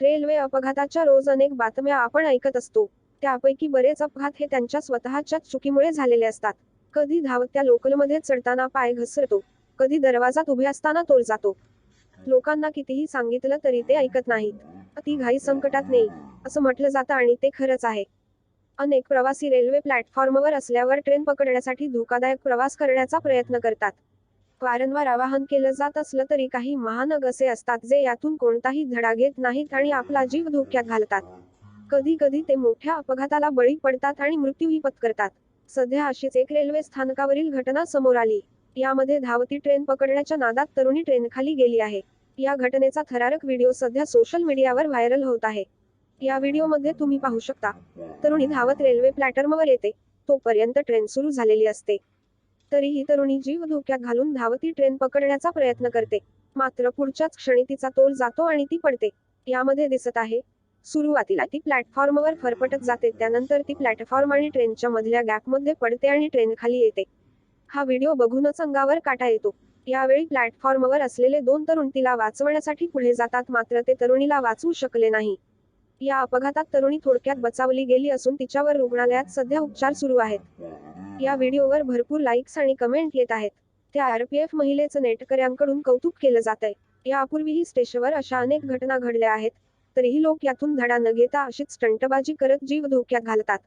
Railway अपघाताच्या रोज अनेक बातम्या आपण ऐकत असतो. त्यापैकी बरेच अपघात हे त्यांच्या स्वतःच्या चुकीमुळे झालेले असतात. कधी धावत्या लोकलमध्ये चढताना पाय घसरतो कधी दरवाजात उभे असताना तोल जातो. लोकांना कितीही सांगितलं तरी ते ऐकत नाहीत. ती घाई संकटात नाही असं म्हटलं जातं आणि ते खरंच आहे. अनेक प्रवासी रेल्वे प्लॅटफॉर्मवर असल्यावर ट्रेन पकडण्यासाठी धोकादायक प्रवास करण्याचा प्रयत्न करतात. वारंवार आवाहन केलं जात असलं तरी काही महानग असे असतात जे यातून कोणताही धडा घेत नाहीत आणि आपला जीव धोक्यात घालतात. कधी कधी ते मोठ्या अपघाताला बळी पडतात आणि मृत्यूही पत्करतात. सध्या अशीच एक रेल्वे स्थानकावरील घटना समोर आली. यामध्ये धावती ट्रेन पकडण्याच्या नादात तरुणी ट्रेनखाली गेली आहे. या घटनेचा थरारक व्हिडिओ सध्या सोशल मीडियावर व्हायरल होत आहे. या व्हिडिओमध्ये तुम्ही पाहू शकता. तरुणी धावत रेल्वे प्लॅटफॉर्मवर येते. तोपर्यंत ट्रेन सुरू झालेली असते. तरीही तरुणी जीव धोक्यात घालून धावती ट्रेन पकडण्याचा प्रयत्न करते. मात्र पुढच्याच क्षणी तिचा तोल जातो आणि ती पडते. यामध्ये दिसत आहे सुरुवातीला ती प्लॅटफॉर्मवर फरफटत जाते त्यानंतर ती प्लॅटफॉर्म आणि ट्रेनच्या मधल्या गॅपमध्ये पडते आणि ट्रेन खाली येते. हा व्हिडिओ बघूनच अंगावर काटा येतो. यावेळी प्लॅटफॉर्मवर असलेले दोन तरुण तिला वाचवण्यासाठी पुढे जातात मात्र ते तरुणीला वाचवू शकले नाही. या अपघातात तरुणी थोडक्यात बचावली गेली असून तिच्यावर रुग्णालयात सध्या उपचार सुरू आहेत. या व्हिडिओवर भरपूर लाईक्स आणि कमेंट येत आहेत. त्या आरपीएफ महिलेचं नेटकऱ्यांकडून कौतुक केलं जात आहे यापूर्वीही स्टेशनवर अशा अनेक घटना घडल्या आहेत. तरीही लोक यातून धडा न घेता अशीच स्टंटबाजी करत जीव धोक्यात घालतात.